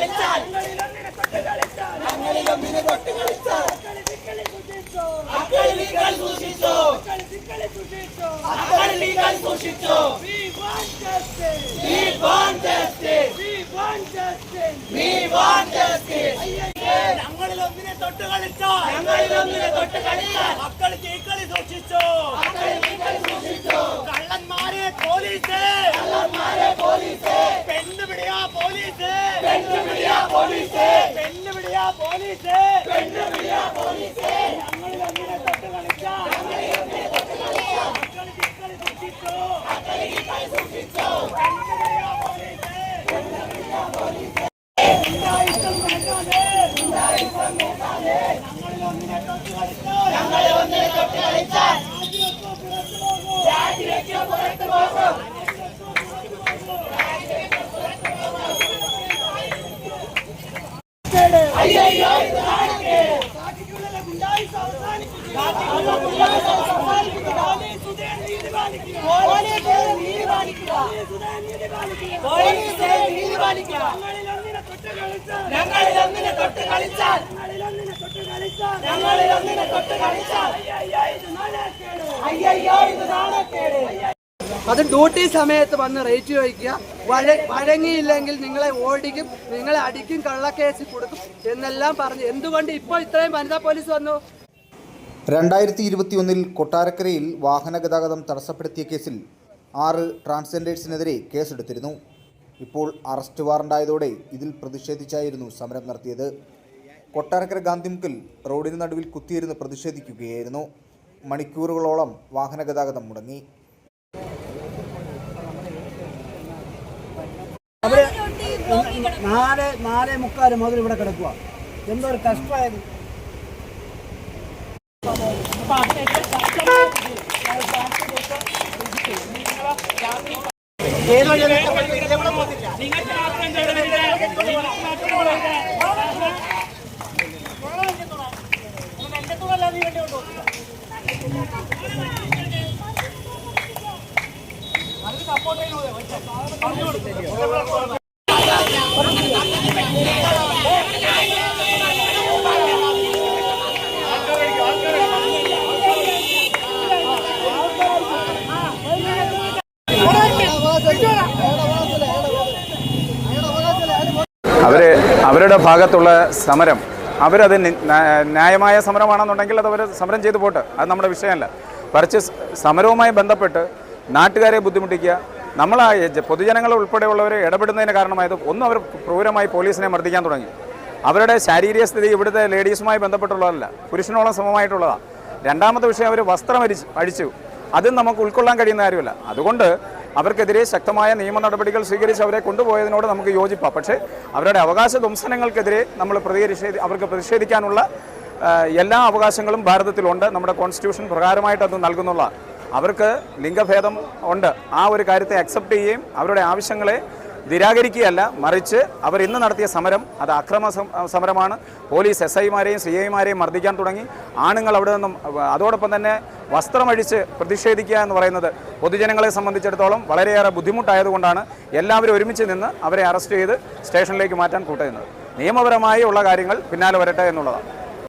കളിച്ചാൽ. ഞങ്ങളിലൊന്നിനെ തൊട്ട് കളിച്ചാൽ. അക്കളി നിങ്ങൾ സൂക്ഷിച്ചോ. അക്കളി നിങ്ങൾ സൂക്ഷിച്ചോ. We want justice. We want justice. ഞങ്ങളിൽ ഒന്നിനെ തൊട്ട് കളിച്ചാൽ. ഞങ്ങളിൽ ഒന്നിനെ തൊട്ട് കളിച്ചാൽ. മക്കൾ തീക്കളി സൂക്ഷിച്ചോ. അക്കളി നിങ്ങൾ സൂക്ഷിച്ചോ. കള്ളന്മാരെ പോലീസ്. കള്ളന്മാരെ പോലീസ് പെണ്ണുപിടിയാ പോലീസ് പെണ്ണുപിടിയ പോലീസ് പെണ്ണുപിടിയാ പോലീസ് പെണ്ണുപിടിയ പോലീസ് ഞങ്ങളിൽ ഒന്നിനെ തൊട്ട് കളിച്ചാൽ മക്കൾ തീക്കളി സൂക്ഷിച്ചോ സൂക്ഷിച്ചോ ഉണ്ടായിട്ടും വേണ്ടാതെ ഞങ്ങളിൽ ഒന്നിനെ തൊട്ട് കളിച്ചാൽ അത് ഡ്യൂട്ടി സമയത്ത് വന്ന് റേറ്റ് ചോദിക്കുക. വഴ വഴങ്ങിയില്ലെങ്കിൽ നിങ്ങളെ ഓടിക്കും നിങ്ങളെ അടിക്കും കള്ളക്കേസ് കൊടുക്കും എന്നെല്ലാം പറഞ്ഞു എന്തുകൊണ്ട് ഇപ്പോൾ ഇത്രയും വനിതാ പോലീസ് വന്നു? രണ്ടായിരത്തി ഇരുപത്തിയൊന്നിൽ കൊട്ടാരക്കരയിൽ വാഹന ഗതാഗതം തടസ്സപ്പെടുത്തിയ കേസിൽ ആറ് ട്രാൻസ്ജെൻഡേഴ്സിനെതിരെ കേസെടുത്തിരുന്നു. ഇപ്പോൾ അറസ്റ്റ് വാറണ്ടായതോടെ ഇതിൽ പ്രതിഷേധിച്ചായിരുന്നു സമരം നടത്തിയത്. കൊട്ടാരക്കര ഗാന്ധിമുക്കിൽ റോഡിന് നടുവിൽ കുത്തിയിരുന്ന് പ്രതിഷേധിക്കുകയായിരുന്നു. മണിക്കൂറുകളോളം വാഹന ഗതാഗതം മുടങ്ങി. അവർ നാല് ഇവിടെ അവർ അവരുടെ ഭാഗത്തുള്ള സമരം അവരത് ന്യായമായ സമരമാണെന്നുണ്ടെങ്കിൽ അത് അവർ സമരം ചെയ്തു പോട്ടെ. അത് നമ്മുടെ വിഷയമല്ല. മറിച്ച് സമരവുമായി ബന്ധപ്പെട്ട് നാട്ടുകാരെ ബുദ്ധിമുട്ടിക്കുക നമ്മൾ പൊതുജനങ്ങൾ ഉൾപ്പെടെയുള്ളവരെ ഇടപെടുന്നതിന് കാരണമായത് ഒന്നും അവർ ക്രൂരമായി പോലീസിനെ മർദ്ദിക്കാൻ തുടങ്ങി. അവരുടെ ശാരീരിക സ്ഥിതി ഇവിടുത്തെ ലേഡീസുമായി ബന്ധപ്പെട്ടുള്ളതല്ല പുരുഷനോളം സമമായിട്ടുള്ളതാണ് രണ്ടാമത്തെ വിഷയം അവർ വസ്ത്രം അരിച്ച് അഴിച്ചു അതും നമുക്ക് ഉൾക്കൊള്ളാൻ കഴിയുന്ന കാര്യമല്ല. അതുകൊണ്ട് അവർക്കെതിരെ ശക്തമായ നിയമ നടപടികൾ സ്വീകരിച്ച് അവരെ കൊണ്ടുപോയതിനോട് നമുക്ക് യോജിപ്പാം. പക്ഷേ അവരുടെ അവകാശ ധ്വംസനങ്ങൾക്കെതിരെ നമ്മൾ പ്രതികരിച്ച് അവർക്ക് പ്രതിഷേധിക്കാനുള്ള എല്ലാ അവകാശങ്ങളും ഭാരതത്തിലുണ്ട്. നമ്മുടെ കോൺസ്റ്റിറ്റ്യൂഷൻ പ്രകാരമായിട്ട് അത് നൽകുന്നുള്ള. അവർക്ക് ലിംഗഭേദം ഉണ്ട്. ആ ഒരു കാര്യത്തെ അക്സെപ്റ്റ് ചെയ്യുകയും അവരുടെ ആവശ്യങ്ങളെ നിരാകരിക്കുകയല്ല മറിച്ച് അവർ ഇന്ന് നടത്തിയ സമരം അത് അക്രമ സമരമാണ്. പോലീസ് എസ് ഐമാരെയും സി ഐമാരെയും മർദ്ദിക്കാൻ തുടങ്ങി. ആണുങ്ങൾ അവിടെ നിന്നും അതോടൊപ്പം തന്നെ വസ്ത്രമഴിച്ച് പ്രതിഷേധിക്കുക എന്ന് പറയുന്നത് പൊതുജനങ്ങളെ സംബന്ധിച്ചിടത്തോളം വളരെയേറെ ബുദ്ധിമുട്ടായതുകൊണ്ടാണ് എല്ലാവരും ഒരുമിച്ച് നിന്ന് അവരെ അറസ്റ്റ് ചെയ്ത് സ്റ്റേഷനിലേക്ക് മാറ്റാൻ കൂട്ടുന്നത് നിയമപരമായി ഉള്ള കാര്യങ്ങൾ പിന്നാലെ വരട്ടെ എന്നുള്ളതാണ്.